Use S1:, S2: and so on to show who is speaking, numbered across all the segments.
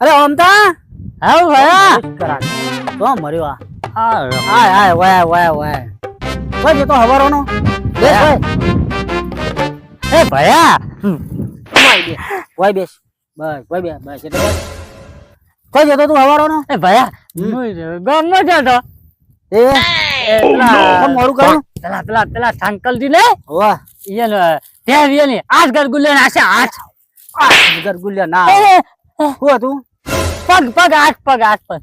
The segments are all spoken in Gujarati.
S1: અરે ઓમતા
S2: હા ભયા
S1: કરા તો મર્યો આ.
S2: હા
S1: હાય. હાય વાય વાય વાય. કોઈ તો હવારોનો. બેસ
S2: હા.
S1: ભાઈ.
S2: એ ભયા.
S1: વાય બેસ. બસ વાય બેસ બસ એટલે બસ. કોઈ જતો તું હવારોનો?
S2: એ ભયા
S1: હમ.
S2: ન જતો.
S1: એ? મોડું કર્યું
S2: પેલા પેલા પેલા સંકલજી ને?
S1: વાહ.
S2: ઈયન ત્યાં ઈયન આઠ ઘર ગુલ્લે આશે આઠ
S1: ગરગુલિયા ના.
S2: એ,
S1: હતું?
S2: પગ પગ આઠ પગ આઠ પગ.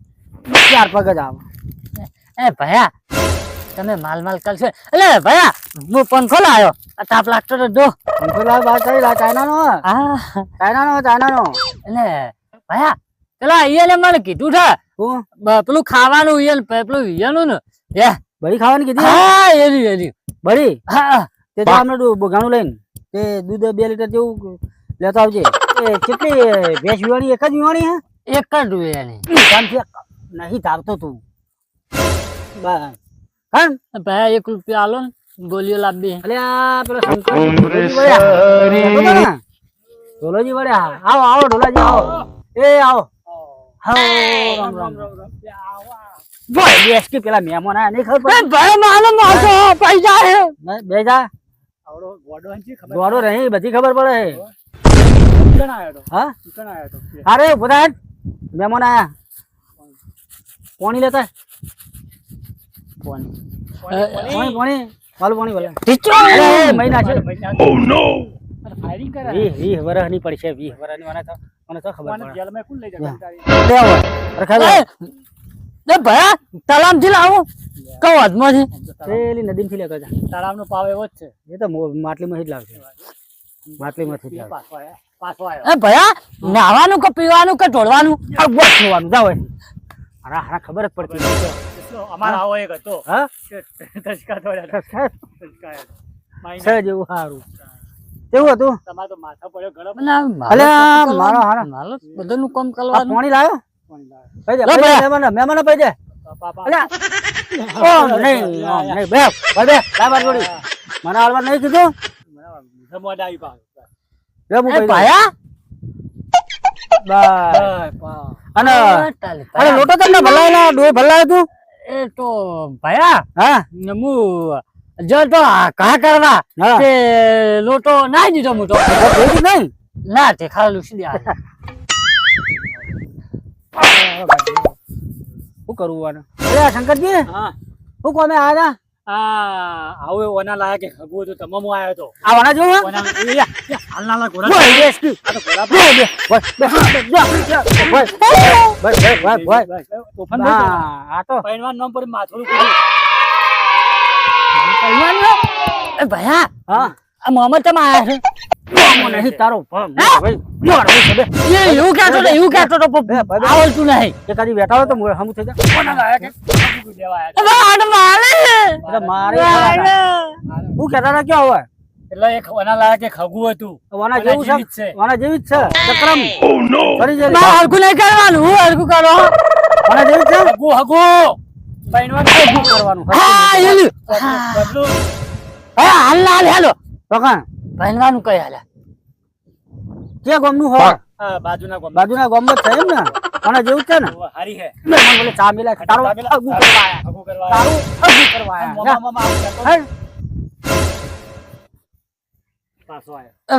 S1: ચાર પગ જ આવે.
S2: એ ભયા તમે માલ માલ કરશો. એટલે ભયા હું પંખો લાવ્યો. તાપ લાગતો તો જો.
S1: પંખો લાવ બાર કરી લા ચાઇનાનો હે.
S2: હા.
S1: ચાઇનાનો ચાઇનાનો.
S2: એટલે ભયા પેલા ઈયને મને કીધું છે.
S1: હું?
S2: પેલું ખાવાનું ઈયન પેલું ઈયનું ને. એ
S1: બળી ખાવાની કીધી?
S2: હા એરી એરી
S1: બળી?
S2: હા.
S1: તે તો આપણે ઘણું લઈને. તે દૂધ બે લીટર જેવું લેતો આવજે. કેટલી ભેંસ વિવાણી એક જ વિવાણી હે?
S2: એક જ
S1: શાંતિ નહીં ધાવતો તું. બસ. હા
S2: ભાઈ એક રૂપિયા આલો ને ગોલીઓ લાવી
S1: અલે આ પેલો શંકર ઢોલાજી વળ્યા. આવો આવો ઢોલાજી આવો. એ આવો. પેલા મહેમાન આયા નહીં ખબર
S2: એ માનો માસો પૈસા હે
S1: બે જા. દોડો રહી બધી ખબર પડે. હા? અરે બધા મહેમાન આયા. પાણી લેતા. પાણી. પાણી પાણી વાલું પાણી વાલે.
S2: ટીચો
S1: અરે મહિના છે. વીસ વીસ વર્ષની પડશે વીસ વર્ષની મને તો મને તો ખબર પડે. બે હોય. રખાય
S2: એ એ ભયા તલામથી લાવો કહો હાથમાંથી
S1: પેલી નદીમથી લેતો જા.
S3: તળાવ નો પાવ એવો જ છે.
S1: એ તો માટલી માટલીમાંથી જ લાવશે માટલીમાંથી જ લાવશે
S2: એ ભયા નાવાનું કે પીવાનું કે ઢોળવાનું?
S1: આ બસ જોવાનું જાવ હવે. હારા હારા ખબર જ પડતી નથી.
S3: એટલો આવો એક હતો.
S1: હા?
S3: ધસકા દોડ્યા
S1: છે
S3: ધસકા
S1: જેવું સારું કેવું હતું?
S3: તમારે તો માથા પડ્યો ગળો
S1: અલ્યા મારો હારા.
S2: મારો બધાનું કામ કરવાનું.
S1: પાણી લાવ્યો. મહેમાન મહેમાન પૈ દે. અલ્યા ઓમ નહીં નહીં બે ભાઈ બે બાર મને હાલવા નહીં કીધું.
S3: આવી
S1: બે હું
S2: એ
S1: પૈ દે. અને
S2: ચાલે,
S1: અરે
S2: ભયા.
S1: લોટો તમને ભલાયેલા? ડોય ભલાયો તું?
S2: એ તો ભયા
S1: હા.
S2: ને જો તો આ કરવા તે લોટો નાઈ દીધો મુ તો.
S1: ભેગી નહીં?
S2: ના તે ખાલી લૂસી દે
S1: શું કરવું આને? શંકરજી
S3: હા.
S1: શું કોમે આવ્યા
S3: આવો ઓના લાયા કે ખગવું હતું તમામ હું આવ્યો હતો
S1: આ વાના જો
S3: ઓના લા
S1: કી.
S3: આ તો
S1: જા.
S3: બસ, બસ, તોફાન નહીં
S1: હા, આ તો.
S3: પહેલવાન નામ પર માથું કૂદ્યું.
S2: એ ભયા
S1: હા.
S2: આ મોહમ્મદ તમે આયા
S1: આમાં નહીં તારો ભાઈ, ભાઈ,
S2: એવું કહેતો તો એવું કહેતો તો. આવડતું નહીં.
S1: એકાદી બેઠા હોય તો હમ હમું થઈ જાય
S3: કે
S2: આને મારે.
S1: એટલે મારે હું કહેતા હતા ક્યાં હોય?
S3: એટલે એક ઓના લાયા કે ખગવું હતું.
S1: વાના જેવું છે?
S3: છે.
S1: જેવી જ છે? ચક્રમ? ફરી જાય
S2: મારે હરખું નહીં કરવાનું હું હરખું કરો.
S1: વાના જેવી છે?
S3: હગું હગું. પહેલવાન
S1: શું કરવાનું
S2: હા એલું
S3: બદલું
S2: હા હાલ હાલ હેલો.
S1: પકણ
S2: પહેલવાનું કઈ હાલે.
S1: ક્યાં ગામનું હોય.
S3: બાજુના ગામમાં.
S1: બાજુના ગામમાં જ છે એમ ને? વાના જેવું છે ને.
S3: હારી હે.
S1: મને બોલે ચા મિલા તારું
S3: આગુ
S1: અગું કરવા આયા.
S3: હગું કરવા
S1: તારું અગું કરવા આયા.
S3: મોમા.
S1: હે?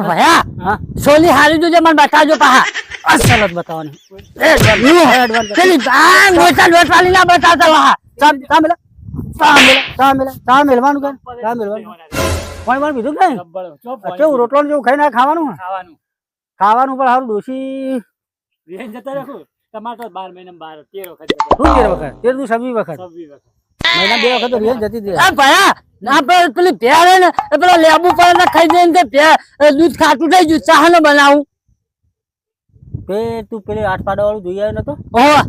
S2: ભયા સોલી હારી જોજે મને બતાવજો પાહા.
S1: અસલ જ બતાવવાની.
S2: એવું પેલી આ મોટા ડોટવાલી ના બતાવતા વાહ
S1: ચા ચા મિલા ચા મિલા ચા મિલા ચા મિલવાનું કે? ચા મિલવાનું કેવું રોટલો જેવું ખાઈને ના ખાવાનું
S3: ખાવાનું.
S1: ખાવાનું પણ સારું ડોસી
S3: જતા રાખું ટમાટર બાર મહિના બાર તેર વખત
S1: શું તેર વખત? તેર દુ છવ્વીસ વખત?
S3: છવ્વીસ વખત.
S1: મહિના બે વખત રેલ જતી હતી.
S2: એ ભયા ના પે- પેલી ભેળ ને પેલા લેબુ પર ને ખાઈ જઈને તે દૂધ ખાટું થઈ ગયું ચા ને બનાવું.
S1: તે તું પેલી આઠ પાડા વાળું જોઈ આવ્યો નતો?
S2: ઓહ.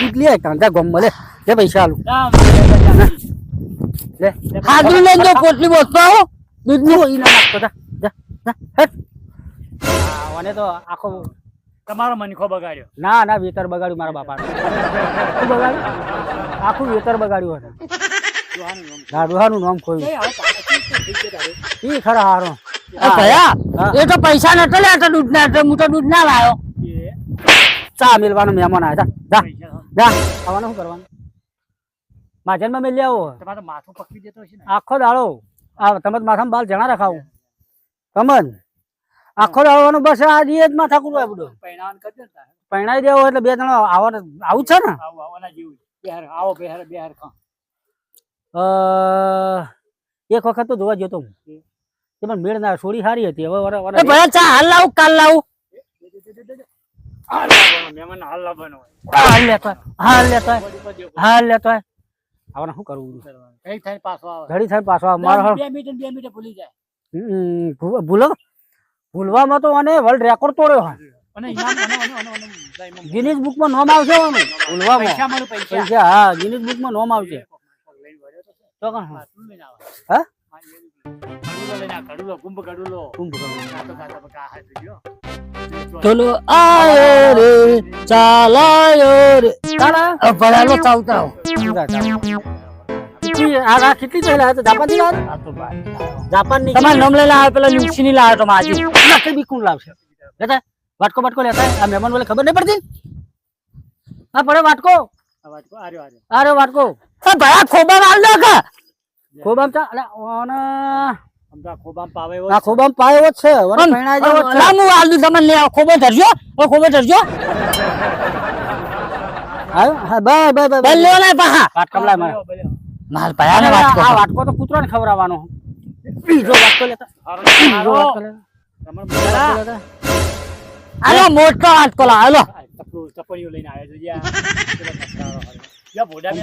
S1: દૂધ લઈ આવી તાંજા ગમ મળે જે પૈસા આલું. લે.
S2: ખાધું લઈને જો પોટલી બોસતો
S1: દૂધનું ઈ ના નાખતો જા જા જા હેટ હા તો આખો
S3: તમારો મનખો બગાડ્યો.
S1: ના ના વેતર બગાડ્યું મારા બાપા બગાડ્યું? આખું વેતર બગાડ્યું હતું. નામ ખોયું.
S3: એ
S1: ખરા હારો.
S2: એ તો પૈસા નતો લેતો દૂધ ના હું તો દૂધ ના લાયો.
S1: ચા મેલવાનો મહેમાન આવ્યા જા. જા. આવવાનું શું કરવાનું? માજનમાં મેલી આવો.
S3: તમારે માથું પકવી દેતો હશે
S1: આખો દાડો. આ તમે માથામાં બાલ જણા રખાવું. કમન. આખો દાડો બસ આ જ માથા કુરવા બધું.
S3: પૈણાન કરી દે ને
S1: દેવો એટલે બે જણો આવવાનું આવું છે ને?
S3: આવો આવો ના જેવું બિહાર આવો બિહાર બિહાર ખાં
S1: અ, એક વખત તો જોવા જતો હું. તે પણ મેળ ના છોડી સારી હતી. હવે વર- વર-
S2: એ ભયા ચા હાલ લાવું કાલ લાવું?
S3: મહેમાનને હાલ લાવવાનો
S1: હાલ લેતો હાલ લેતો હાલ લેતો હોય. શું કરવું?
S3: કરવાનું. થાય પાછો આવે.
S1: ઘડી થાય પાછો આવે. મારો
S3: બે મિનિટ બે મિનિટ ભૂલી જાય.
S1: ભૂલો? ભૂલવામાં તો અને વર્લ્ડ રેકોર્ડ તોડ્યો હોય ગિનિસ બુકમાં નામ આવશે આનું. ભૂલવામાં
S3: પૈસા મળે પૈસા
S1: પૈસા હા આવશે
S3: તો.
S1: તો હા. હા?
S3: ગાતો બકા હાથ જોજો.
S2: ચલો આયો રે ચાલાયો રે
S1: ચાલા.
S2: અ ચાલતા
S1: આ કેટલી પહેલા.
S2: નામ પેલા ની તો માજી.
S1: બી કોણ લાવશે? લેતા વાટકો વાટકો લેતા. આ મહેમાન ખબર નહીં પડતી? હા પડે વાટકો.
S3: આ વાત આર્યો, આર્યો.
S1: વાટકો.
S2: એ ભયા ખોબા માલ દો કે
S1: ખૂબ ચા અલા, ઓને.
S3: આમ તો આ ખોબામાં પાવે
S1: ખૂબ છે.
S2: પણ
S1: જ
S2: તમને ધરજો. ઓ ખોબો ધરજો.
S1: હા બાય બાય બાય
S2: બેલ પાહા.
S1: મારે
S3: બલ્યો, બલ્યો.
S2: માલ પાયા ને વાત
S1: આ વાટકો તો કૂતરાને ખવરાવવાનો બીજો વાટકો લેતા. બીજો વાટકો લેતા. વાટકો.
S2: હાલો મોટો હાથ કોલા હાલો.
S3: આ ચપલું, લઈને આવ્યો છે, યા. ભોડા ને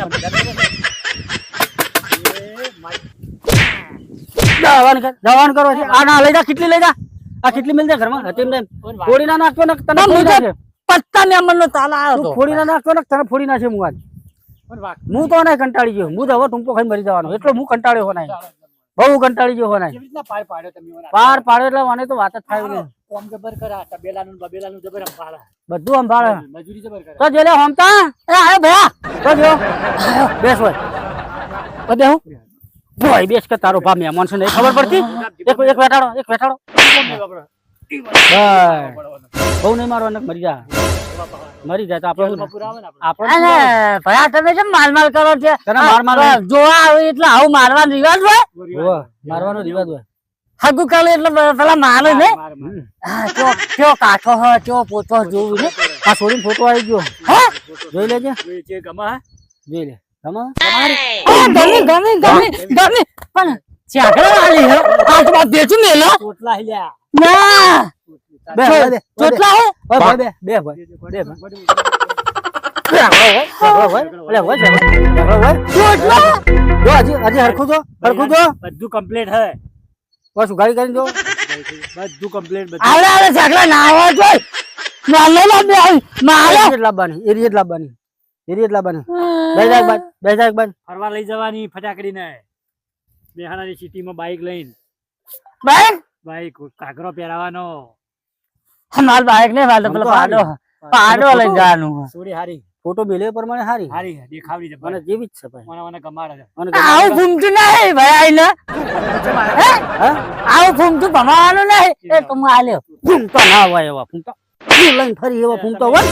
S1: દવાન કરો છે. આ ના લઈ જા કેટલી લઈ જા? આ કેટલી મિલ જાય ઘરમાં? હતી એમ. ફોડી ના નાખતો ને તને
S2: પત્તા ને અમન નો તાલા આવ્યો
S1: ફોડી ના નાખતો ને તને ફોડી નાખે હું આજ. હું તો નહીં કંટાળી ગયો. હું તો હવે ટૂંકો ખાઈ મરી જવાનો. એટલો હું કંટાળ્યો હો નહીં. બહુ કંટાળી ગયો હો નહીં.
S3: પાર પાડ્યો તમે
S1: પાર પાડે એટલે મને તો વાત જ થાય નહીં.
S3: ઓમ જબર કરા, તબેલાનું બબેલાનું જબર આમ
S1: બધું આમ
S3: મજૂરી જબર કરે.
S1: તો જેલે હોમતા
S2: એ આયો ભયા.
S1: તો જો. બેસ હોય.
S2: બધે હું
S1: ભાઈ બેસ કે તારો ભા મહેમાન છે ખબર પડતી? એક એક એક. બહુ નહીં મારવા મરી જા. મરી જાય તો આપણે
S2: ભયા તમે કેમ માલ માલ કરો છે?
S1: માર માર
S2: જોવા આવે એટલે આવું મારવાનો રિવાજ હોય?
S1: મારવાનો રિવાજ હોય.
S2: હગુ કરે એટલે પેલા મારે ને?
S3: માર, માર.
S2: હા, કેવો કેવો કાઠો હોય કેવો પોતો જોવું ને?
S1: આ છોડીને ફોટો આવી ગયો.
S2: હે?
S1: જોઈ લેજે.
S3: જોઈ છે, ગમે હે?
S1: જોઈ લે. તમે
S2: ગમી ગમી ગમી ગમી પણ ચાકડા વાળી હે. હાથમાં બેચું મેલો. ના. ચોટલા હે
S1: બે બે ભાઈ બે
S3: બધું complete હે.
S1: બસ ઉઘાડી કરીને જો
S3: બધું complete, બધું.
S2: આલે આલે ના હોય જોઈ માલે લા બે માલે
S1: એરિયટ લાવવાની એરિયટ લાવવાની એરિયટ લાવવાની બે બાદ બે બાદ
S3: ફરવા લઈ જવાની ફટાકડીને બેહાણાની સિટીમાં બાઈક લઈને
S2: બાઇક
S3: બાઈક કાગરો પહેરાવાનો
S2: માલ બાઈક ને માલ તો પેલો પાડો પાડો લઈ જવાનું
S3: સોરી હારી.
S1: ફોટો મેલે પ્રમાણે હારી.
S3: હારી દેખાવડી છે
S1: મને જેવી જ છે ભાઈ.
S3: મને મને કમાડે છે.
S2: આવું ઘૂમતું નહીં ભાઈ આઈને. આવું ઘૂમતું ભમાવાનું નહીં. એ તો હું આલ્યો
S1: ફૂમતા ના હોય એવા ફૂમતા. લઈને ફરી એવા ફૂમતા હોય?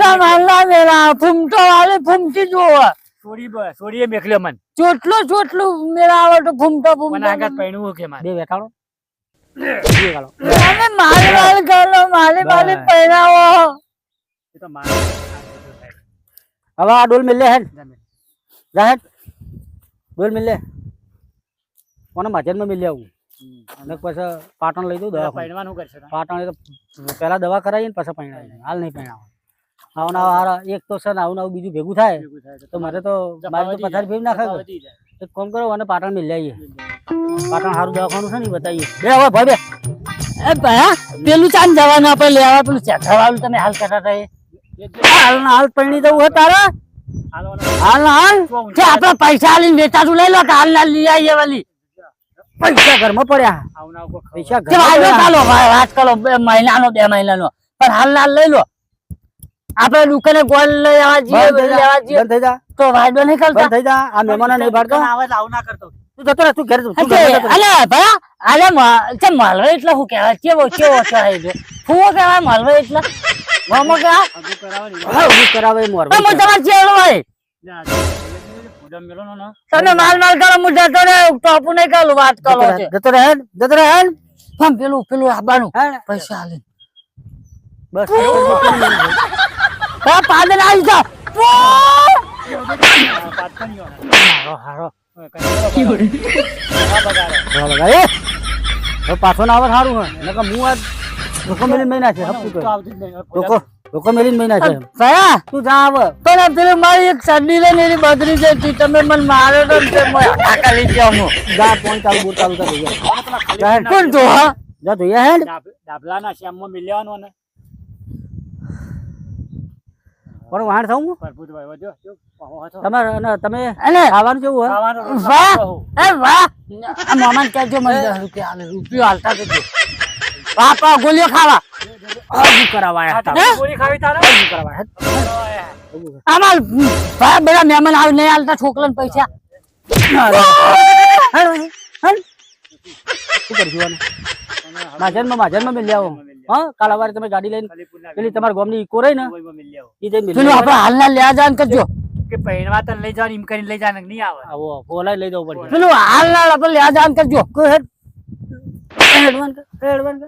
S3: તમે
S2: ફૂમતો વાલે ફૂમતી જોવો
S3: સોરી બ- મન.
S2: ચોટલું ચોટલું મેળા આવે તો ફૂમતો
S3: મને
S2: ફૂમતો.
S3: આગળ પૈણું કે મારે.
S1: બે બેઠાડો
S2: તમે માલ માલ કરો માલી માલી પહેરાવો
S3: એ તો મારે
S1: હવે આ ડોલ મિલે હેડ જાહેર ડોલ મિલે કોને માજરમાં મિલે આવું અને પછી પાટણ લઈ દઉં દવા
S3: પહેરવાનું કરશે
S1: પાટણ તો પહેલા દવા કરાવીને પછી પૈણાવીએ હાલ નહીં પૈણાવા આવું ના હારા એક તો છે ને આવું ને આવું બીજું ભેગું થાય તો મારે તો મારે તો પથારી ફેરવી
S3: નાખાય
S1: એક કામ કરો અને પાટણ મિલે આવીએ પાટણ સારું દવાખાનું છે ને બતાવીએ. બે હવે ભાઈ બે.
S2: એ ભયા પેલું ચાંદ જવાનું આપણે લેવા પેલું ચેઠા વાળું તમે હાલ કરતા હતા એ.
S1: હાલ ને હાલ પરણી જવું હે તારે. હાલ ને હાલ.
S2: કે આપણે પૈસા આલીને વેચાતું લઈ લો કે હાલ ના લઈ આવીએ વાલી
S1: પૈસા ઘરમાં પડ્યા.
S3: આવું ના આવું કોઈ
S1: પૈસા.
S2: ચાલો ભાઈ વાત કરો બે મહિનાનો બે મહિનાનો. પણ હાલ ના લઈ લો. આપણે દુકાને ગોળ લઈ આવવા જઈએ લેવા તો વાયદો નહીં કરતા?
S1: થઈ જા. આ મહેમાનો નહીં ભરતો
S3: આવે આવું ના કરતો.
S1: તું જતો રહે તું ઘરે તું
S2: અલે ભયા અલે મ- માલવે એટલે હું કહેવાય કેવો કેવો કહેવાય છે ફૂવો કહેવાય માલવે એટલે મોમો કહેવાય
S1: હા, કરાવે
S2: તો હું તમારે ચેડો હોય
S3: ભૂડા મેલો
S2: માલ માલ કરો હું જતો ને ટોપુ નહીં કરું વાત કરો છે
S1: રહે, જતો રહે જતો રહે.
S2: પણ પેલું પેલું આબાનું પૈસા આલે
S1: બસ
S2: હા પાદન આવી જા
S3: આ પણ યો
S1: હારો હારો હા, પાછો ના આવે સારું હે નકર હું આ લોકો મેલીને મહી નાખે હપકું
S3: તો આવતી જ નહીં.
S1: લોકો લોકો મેલીને મહી નાખે
S2: ભયા
S1: તું જા આવે
S2: તો ને મારી એક સડી લે એની બદરી જઈ હતી તમે મને મારે તો ને તે મેં ટાકા લઈ ગયો હું
S1: જા પોઈન્ટ ચાલુ બોર ચાલુ કરી.
S2: કોણ તો હા
S1: જા તો એ ડાબલા
S3: ના ડાબલાના શ્યામમાં મિલ્યાવાનો ને
S1: પણ
S3: વાણ થઉં? જો,
S1: તમારે તમે ખાવાનું કેવું
S3: હોય?
S2: વાહ! એ વાહ! મામા મામાને કહેજો મને દસ રૂપિયા હાલે રૂપિયો હાલતા જજો બાપા ગોલીઓ ખાવા.
S1: હજુ કરાવાયા હતા.
S3: ગોળી ખાવી તારે?
S1: હજુ કરાવાયા
S2: આમાં ભાઈ બધા મહેમાન આવે નહીં હાલતા છોકરાને પૈસા.
S1: હેડ, હેડ. શું કરશું આને? માજનમાં માજનમાં મેલી આવો. હા કાલ સવારે તમે ગાડી લઈને પેલી તમારી ગામની ઇકો રહી ને. એ જઈને
S2: પેલું આપણે હાલના લેવા કરજો.
S3: કે પહેરવા તો લઈ એમ કરીને લઈ જવાનું નહીં આવે?
S1: આવો બોલાય લઈ જવું પડશે.
S2: પેલું હાલના આપણે લેવા જવાનું કરજો.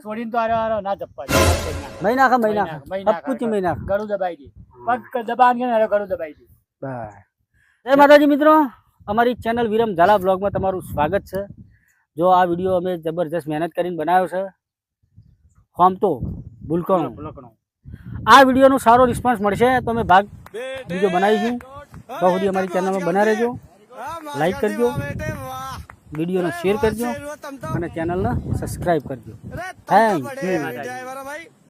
S3: છોડીને તો આરો આરો ના જપ્પા મહિના
S1: મહી નાખે મહી હપકુચી મહી
S3: ગળું દબાઈ દે. પગ દબાણ કે ને ગળું દબાઈ દી.
S1: જય માતાજી મિત્રો અમારી ચેનલ વિરમ ઝાલા બ્લોગમાં તમારું સ્વાગત છે. જો આ વીડિયો અમે જબરજસ્ત મહેનત કરીને બનાવ્યો છે ફોર્મ તો
S3: ભૂલકણું.
S1: આ વિડીયોનો સારો રિસ્પોન્સ મળશે. તો અમે ભાગ બીજો બનાવીશું તો સુધી અમારી ચેનલમાં બના રહેજો. લાઈક કરજો. વિડીયોને શેર કરજો અને ચેનલને સબસ્ક્રાઈબ કરજો. થેન્ક યુ
S3: માતાજી.